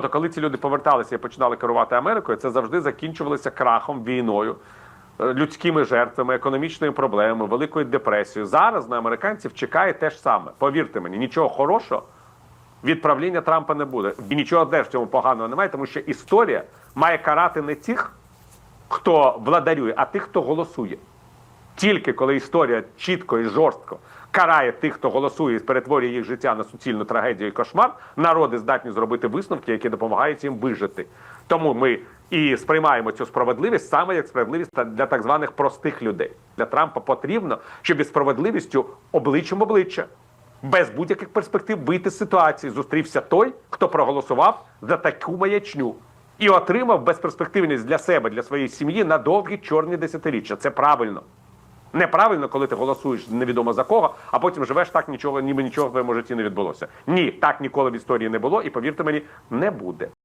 Тобто, коли ці люди поверталися і починали керувати Америкою, це завжди закінчувалося крахом, війною, е, людськими жертвами, економічними проблемами, великою депресією. Зараз на американців чекає те ж саме. Повірте мені, нічого хорошого від правління Трампа не буде. І нічого теж в цьому поганого немає, тому що історія має карати не тих, хто владарює, а тих, хто голосує. Тільки коли історія чітко і жорстко карає тих, хто голосує і перетворює їх життя на суцільну трагедію і кошмар, народи здатні зробити висновки, які допомагають їм вижити. Тому ми і сприймаємо цю справедливість саме як справедливість для так званих простих людей. Для Трампа потрібно, щоб із справедливістю обличчям обличчя, без будь-яких перспектив вийти з ситуації. Зустрівся той, хто проголосував за таку маячню. І отримав безперспективність для себе, для своєї сім'ї на довгі чорні десятиріччя. Це правильно. Неправильно, коли ти голосуєш невідомо за кого, а потім живеш так, нічого, ніби нічого в твоєму житті не відбулося. Ні, так ніколи в історії не було, і повірте мені, не буде.